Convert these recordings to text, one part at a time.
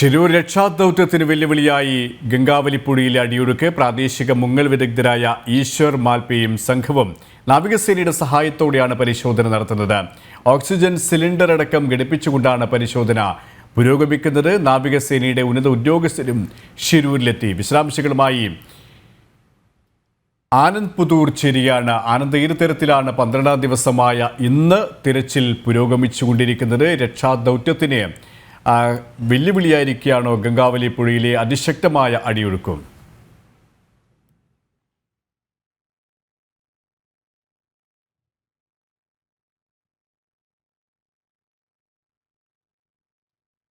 ശിരൂർ രക്ഷാദൗത്യത്തിന് വെല്ലുവിളിയായി ഗംഗാവലിപ്പുഴയിലെ അടിയൊഴുക്ക് പ്രാദേശിക മുങ്ങൽ വിദഗ്ധരായ ഈശ്വർ മാൽപ്പയും സംഘവും നാവികസേനയുടെ സഹായത്തോടെയാണ് പരിശോധന നടത്തുന്നത്. ഓക്സിജൻ സിലിണ്ടർ അടക്കം ഘടിപ്പിച്ചുകൊണ്ടാണ് പരിശോധന പുരോഗമിക്കുന്നത്. നാവികസേനയുടെ ഉന്നത ഉദ്യോഗസ്ഥരും ഷിരൂരിലെത്തി. വിശദാംശങ്ങളുമായി ആനന്ദ് പുതൂർ ചേരിയാണ്. ആനന്ദ് ഏത് തരത്തിലാണ് പന്ത്രണ്ടാം ദിവസമായ ഇന്ന് തിരച്ചിൽ പുരോഗമിച്ചുകൊണ്ടിരിക്കുന്നത്? രക്ഷാദൗത്യത്തിന് വെല്ലുവിളിയായിരിക്കുകയാണോ ഗംഗാവലി പുഴയിലെ അതിശക്തമായ അടിയൊഴുക്കും?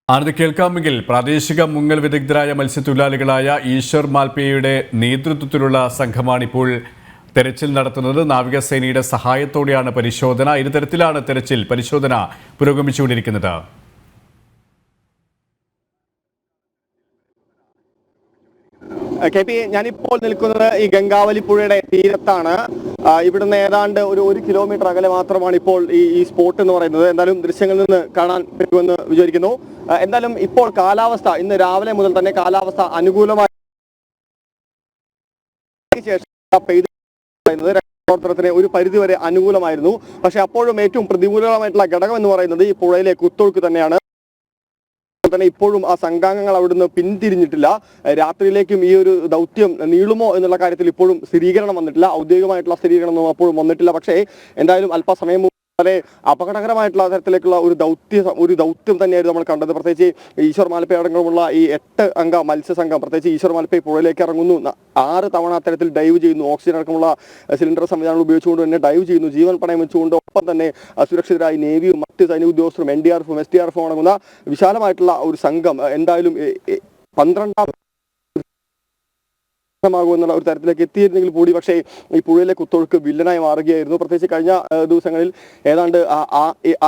ആനന്ദ് കേൾക്കാമെങ്കിൽ പ്രാദേശിക മുങ്ങൽ വിദഗ്ധരായ മത്സ്യത്തൊഴിലാളികളായ ഈശ്വർ മാൽപേയുടെ നേതൃത്വത്തിലുള്ള സംഘമാണിപ്പോൾ തെരച്ചിൽ നടത്തുന്നത്. നാവികസേനയുടെ സഹായത്തോടെയാണ് പരിശോധന. ഇരുതരത്തിലാണ് തെരച്ചിൽ പരിശോധന പുരോഗമിച്ചുകൊണ്ടിരിക്കുന്നത്. കെ പി ഞാനിപ്പോൾ നിൽക്കുന്നത് ഈ ഗംഗാവലി പുഴയുടെ തീരത്താണ്. ഇവിടുന്ന് ഏതാണ്ട് ഒരു ഒരു കിലോമീറ്റർ അകലെ മാത്രമാണ് ഇപ്പോൾ ഈ ഈ സ്പോട്ട് എന്ന് പറയുന്നത്. എന്തായാലും ദൃശ്യങ്ങളിൽ നിന്ന് കാണാൻ പറ്റുമെന്ന് വിചാരിക്കുന്നു. എന്തായാലും ഇപ്പോൾ കാലാവസ്ഥ ഇന്ന് രാവിലെ മുതൽ തന്നെ കാലാവസ്ഥ അനുകൂലമായി രക്ഷാപ്രവർത്തനത്തിന് ഒരു പരിധിവരെ അനുകൂലമായിരുന്നു. പക്ഷെ അപ്പോഴും ഏറ്റവും പ്രതികൂലമായിട്ടുള്ള ഘടകം എന്ന് പറയുന്നത് ഈ പുഴയിലെ കുത്തൊഴുക്ക് തന്നെയാണ്. തന്നെ ഇപ്പോഴും ആ സംഘാംഗങ്ങൾ അവിടുന്ന് പിന്തിരിഞ്ഞിട്ടില്ല. രാത്രിയിലേക്കും ഈ ഒരു ദൗത്യം നീളുമോ എന്നുള്ള കാര്യത്തിൽ ഇപ്പോഴും സ്ഥിരീകരണം വന്നിട്ടില്ല. ഔദ്യോഗികമായിട്ടുള്ള സ്ഥിരീകരണമൊന്നും അപ്പോഴും വന്നിട്ടില്ല. പക്ഷേ എന്തായാലും അല്പസമയം വളരെ അപകടകരമായിട്ടുള്ള തരത്തിലേക്കുള്ള ഒരു ദൗത്യ ഒരു ദൗത്യം തന്നെയായിരുന്നു നമ്മൾ കണ്ടത്. പ്രത്യേകിച്ച് ഈശ്വർ മാലപ്പ അടങ്ങുമുള്ള ഈ എട്ട് അംഗ മത്സ്യസംഘം പ്രത്യേകിച്ച് ഈശ്വർ മാലപ്പ പുഴയിലേക്ക് ഇറങ്ങുന്നു. ആറ് തവണ അത്തരത്തിൽ ഡൈവ് ചെയ്യുന്നു. ഓക്സിജൻ അടക്കമുള്ള സിലിണ്ടർ സംവിധാനങ്ങൾ ഉപയോഗിച്ചുകൊണ്ട് തന്നെ ഡൈവ് ചെയ്യുന്നു. ജീവൻ പണയം വെച്ചുകൊണ്ട് ഒപ്പം തന്നെ സുരക്ഷിതരായി നേവിയും മറ്റ് സൈനിക ഉദ്യോഗസ്ഥരും എൻ ഡി ആർ എഫും എസ് ഡി ആർ എഫും അടങ്ങുന്ന വിശാലമായിട്ടുള്ള ഒരു സംഘം എന്തായാലും പന്ത്രണ്ടാം എന്നുള്ള ഒരു തരത്തിലേക്ക് എത്തിയിരുന്നെങ്കിൽ കൂടി പക്ഷേ ഈ പുഴയിലെ കുത്തൊഴുക്ക് വില്ലനായി മാറുകയായിരുന്നു. പ്രത്യേകിച്ച് കഴിഞ്ഞ ദിവസങ്ങളിൽ ഏതാണ്ട്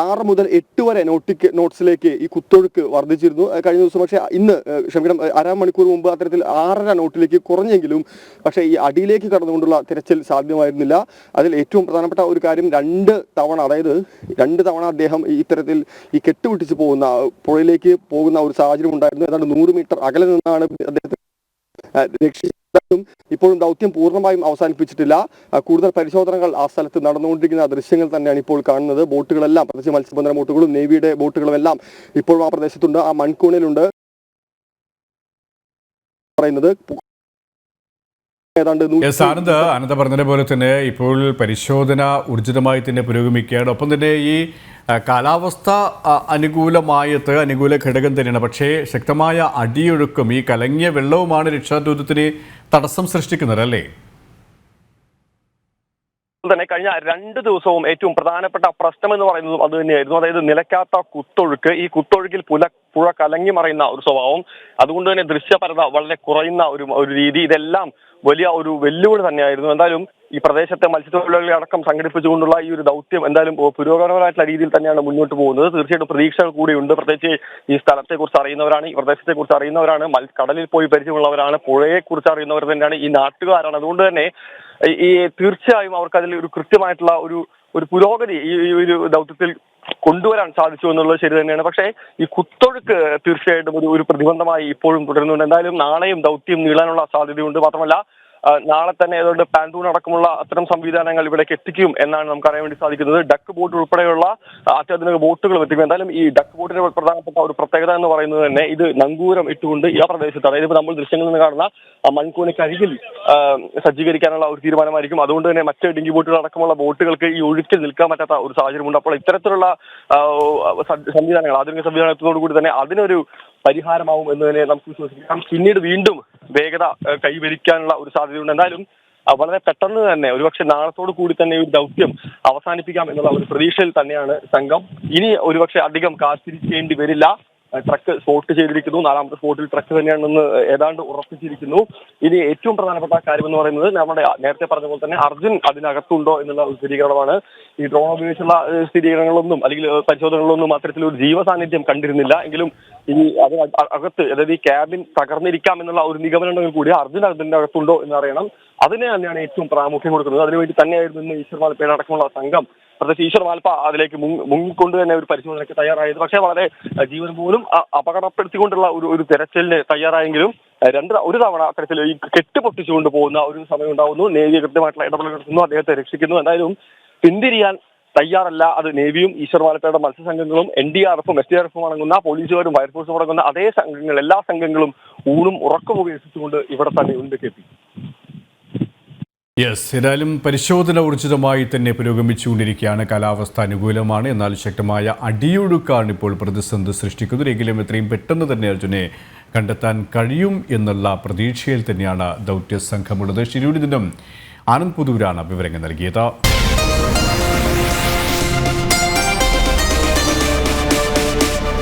ആറ് മുതൽ എട്ട് വരെ നോട്ടിക്ക് നോട്ട്സിലേക്ക് ഈ കുത്തൊഴുക്ക് വർദ്ധിച്ചിരുന്നു. കഴിഞ്ഞ ദിവസം പക്ഷേ ഇന്ന് ക്ഷമിക്കണം ഏഹ്, അരമണിക്കൂർ മുമ്പ് അത്തരത്തിൽ ആറര നോട്ടിലേക്ക് കുറഞ്ഞെങ്കിലും പക്ഷേ ഈ അടിയിലേക്ക് കടന്നുകൊണ്ടുള്ള തിരച്ചിൽ സാധ്യമായിരുന്നില്ല. അതിൽ ഏറ്റവും പ്രധാനപ്പെട്ട ഒരു കാര്യം രണ്ട് തവണ അതായത് രണ്ട് തവണ അദ്ദേഹം ഇത്തരത്തിൽ ഈ കെട്ടുപിട്ടിച്ച് പോകുന്ന പുഴയിലേക്ക് പോകുന്ന ഒരു സാഹചര്യം ഉണ്ടായിരുന്നു. ഏതാണ്ട് നൂറ് മീറ്റർ അകലെ നിന്നാണ് അദ്ദേഹത്തെ രക്ഷിച്ചതും ഇപ്പോഴും ദൗത്യം പൂർണമായും അവസാനിപ്പിച്ചിട്ടില്ല. കൂടുതൽ പരിശോധനകൾ ആ സ്ഥലത്ത് നടന്നുകൊണ്ടിരിക്കുന്ന ദൃശ്യങ്ങൾ തന്നെയാണ് ഇപ്പോൾ കാണുന്നത്. ബോട്ടുകളെല്ലാം പ്രത്യേകിച്ച് മത്സ്യബന്ധന ബോട്ടുകളും നേവിയുടെ ബോട്ടുകളും എല്ലാം ഇപ്പോഴും ആ പ്രദേശത്തുണ്ട്. ആ മൺകൂണിലുണ്ട് പറയുന്നത് ഏതാണ്ട് അനന്ത പറഞ്ഞതുപോലെ തന്നെ ഇപ്പോൾ പരിശോധന ഊർജിതമായി തന്നെ പുരോഗമിക്കുകയാണ്. ഒപ്പം തന്നെ ഈ കാലാവസ്ഥ അനുകൂലമായത് അനുകൂല ഘടകം തന്നെയാണ്. പക്ഷേ ശക്തമായ അടിയൊഴുക്കും ഈ കലങ്ങിയ വെള്ളവുമാണ് രക്ഷാദൂതത്തിന് തടസ്സം സൃഷ്ടിക്കുന്നത് അല്ലേ? തന്നെ കഴിഞ്ഞ രണ്ട് ദിവസവും ഏറ്റവും പ്രധാനപ്പെട്ട പ്രശ്നം എന്ന് പറയുന്നതും അത് തന്നെയായിരുന്നു. അതായത് നിലയ്ക്കാത്ത കുത്തൊഴുക്ക് ഈ കുത്തൊഴുക്കിൽ പുല പുഴ കലങ്ങി മറയുന്ന ഒരു സ്വഭാവം അതുകൊണ്ട് തന്നെ ദൃശ്യപരത വളരെ കുറയുന്ന ഒരു ഒരു രീതി. ഇതെല്ലാം വലിയ ഒരു വെല്ലുവിളി തന്നെയായിരുന്നു. എന്തായാലും ഈ പ്രദേശത്തെ മത്സ്യത്തൊഴിലാളികളെ അടക്കം സംഘടിപ്പിച്ചുകൊണ്ടുള്ള ഈ ഒരു ദൗത്യം എന്തായാലും പുരോഗമനപരമായിട്ടുള്ള രീതിയിൽ തന്നെയാണ് മുന്നോട്ട് പോകുന്നത്. തീർച്ചയായിട്ടും പ്രതീക്ഷകൾ കൂടിയുണ്ട്. പ്രത്യേകിച്ച് ഈ സ്ഥലത്തെക്കുറിച്ച് അറിയുന്നവരാണ് ഈ പ്രദേശത്തെക്കുറിച്ച് അറിയുന്നവരാണ് കടലിൽ പോയി പരിചയമുള്ളവരാണ് പുഴയെക്കുറിച്ച് അറിയുന്നവർ തന്നെയാണ് ഈ നാട്ടുകാരാണ്. അതുകൊണ്ട് തന്നെ ഈ- തീർച്ചയായും അവർക്ക് അതിൽ ഒരു കൃത്യമായിട്ടുള്ള ഒരു ഒരു പുരോഗതി ഈ ഒരു ദൗത്യത്തിൽ കൊണ്ടുവരാൻ സാധിച്ചു എന്നുള്ളത് ശരി തന്നെയാണ്. പക്ഷേ ഈ കുത്തൊഴുക്ക് തീർച്ചയായിട്ടും ഒരു ഒരു പ്രതിബന്ധമായി ഇപ്പോഴും തുടരുന്നുണ്ട്. എന്തായാലും നാളെയും ദൗത്യം നീളാനുള്ള സാധ്യതയുണ്ട്. മാത്രമല്ല നാളെ തന്നെ ഏതാണ്ട് പാൻഡൂൺ അടക്കമുള്ള അത്തരം സംവിധാനങ്ങൾ ഇവിടേക്ക് എത്തിക്കും എന്നാണ് നമുക്ക് അറിയാൻ വേണ്ടി സാധിക്കുന്നത്. ഡക്ക് ബോട്ട് ഉൾപ്പെടെയുള്ള അത്യാധുനിക ബോട്ടുകൾ എത്തിക്കും. എന്തായാലും ഈ ഡക്ക് ബോട്ടിന്റെ പ്രധാനപ്പെട്ട ഒരു പ്രത്യേകത എന്ന് പറയുന്നത് തന്നെ ഇത് നങ്കൂരം ഇട്ടുകൊണ്ട് ഈ പ്രദേശത്ത് അതായത് ഇപ്പോൾ നമ്മൾ ദൃശ്യങ്ങളിൽ നിന്ന് കാണുന്ന മൺകൂണിക്കരികിൽ സജ്ജീകരിക്കാനുള്ള ഒരു തീരുമാനമായിരിക്കും. അതുകൊണ്ട് തന്നെ മറ്റ് ഡിങ്കി ബോട്ടുകൾ അടക്കമുള്ള ബോട്ടുകൾക്ക് ഈ ഒഴുക്കിൽ നിൽക്കാൻ പറ്റാത്ത ഒരു സാഹചര്യമുണ്ട് അപ്പോൾ ഇത്തരത്തിലുള്ള സംവിധാനങ്ങൾ ആധുനിക സംവിധാനത്തോടു കൂടി തന്നെ അതിനൊരു പരിഹാരമാവും എന്ന് തന്നെ നമുക്ക് വിശ്വസിക്കാം. പിന്നീട് വീണ്ടും വേഗത കൈവരിക്കാനുള്ള ഒരു സാധ്യതയുണ്ട്. എന്തായാലും വളരെ പെട്ടെന്ന് തന്നെ ഒരുപക്ഷെ നാളത്തോടു കൂടി തന്നെ ഈ ദൗത്യം അവസാനിപ്പിക്കാം എന്നുള്ള ഒരു പ്രതീക്ഷയിൽ തന്നെയാണ് സംഘം. ഇനി ഒരുപക്ഷെ അധികം കാത്തിരിക്കേണ്ടി വരില്ല. ട്രക്ക് സ്പോട്ട് ചെയ്തിരിക്കുന്നു. നാലാമത്തെ സ്പോട്ടിൽ ട്രക്ക് തന്നെയാണെന്ന് ഏതാണ്ട് ഉറപ്പിച്ചിരിക്കുന്നു. ഇനി ഏറ്റവും പ്രധാനപ്പെട്ട കാര്യം എന്ന് പറയുന്നത് നമ്മുടെ നേരത്തെ പറഞ്ഞ പോലെ തന്നെ അർജുൻ അതിനകത്തുണ്ടോ എന്നുള്ള ഒരു സ്ഥിരീകരണമാണ്. ഈ ഡ്രോൺ ഉപയോഗിച്ചുള്ള സ്ഥിരീകരണങ്ങളൊന്നും അല്ലെങ്കിൽ പരിശോധനകളൊന്നും പരിശോധനകളൊന്നും അത്തരത്തിലൊരു ജീവ സാന്നിധ്യം കണ്ടിരുന്നില്ല. എങ്കിലും ഇനി അത് അകത്ത് അതായത് ഈ ക്യാബിൻ തകർന്നിരിക്കാം എന്നുള്ള ഒരു നിഗമനമുണ്ടെങ്കിൽ കൂടി അർജുൻ അതിന്റെ അകത്തുണ്ടോ എന്ന് അറിയണം. അതിനെ തന്നെയാണ് ഏറ്റവും പ്രാമുഖ്യം കൊടുക്കുന്നത്. അതിനുവേണ്ടി തന്നെയായിരുന്നു ഇന്ന് ഈശ്വർ മാലപ്പേന അടക്കമുള്ള സംഘം പ്രത്യേകിച്ച് ഈശ്വർ വാൽപ്പ അതിലേക്ക് മുങ്ങി- മുങ്ങിക്കൊണ്ട് തന്നെ ഒരു പരിശോധനയ്ക്ക് തയ്യാറായത്. പക്ഷേ വളരെ ജീവൻ പോലും അപകടപ്പെടുത്തിക്കൊണ്ടുള്ള ഒരു ഒരു തെരച്ചിലിന് തയ്യാറായെങ്കിലും രണ്ട് ഒരു തവണ അത്തരത്തിൽ ഈ കെട്ട് പൊട്ടിച്ചുകൊണ്ട് പോകുന്ന ഒരു സമയം ഉണ്ടാവുന്നു. നേവി കൃത്യമായിട്ടുള്ള ഇടപെടൽ നടത്തുന്നു അദ്ദേഹത്തെ രക്ഷിക്കുന്നു. എന്തായാലും പിന്തിരിയാൻ തയ്യാറല്ല. അത് നേവിയും ഈശ്വർ വാലപ്പയുടെ മത്സ്യസംഘങ്ങളും എൻ ഡി ആർ എഫും എസ് ഡി ആർ എഫും അടങ്ങുന്ന പോലീസുകാരും ഫയർഫോഴ്സും അടങ്ങുന്ന അതേ സംഘങ്ങൾ എല്ലാ സംഘങ്ങളും ഊണും ഉറക്കവും ഉപേക്ഷിച്ചുകൊണ്ട് ഇവിടെ തന്നെ ഉണ്ട് എത്തി യെസ് ഏതായാലും പരിശോധന ഊർജിതമായി തന്നെ പുരോഗമിച്ചുകൊണ്ടിരിക്കുകയാണ്. കാലാവസ്ഥ അനുകൂലമാണ്. എന്നാൽ ശക്തമായ അടിയൊഴുക്കാണ് ഇപ്പോൾ പ്രതിസന്ധി സൃഷ്ടിക്കുന്നത്. എങ്കിലും എത്രയും പെട്ടെന്ന് തന്നെ അർജുനെ കണ്ടെത്താൻ കഴിയും എന്നുള്ള പ്രതീക്ഷയിൽ തന്നെയാണ് ദൗത്യ സംഘമുള്ളത് ശിരൂരി ദിനം ആനന്ദ് പുതൂരാണ് വിവരങ്ങൾ നൽകിയത്.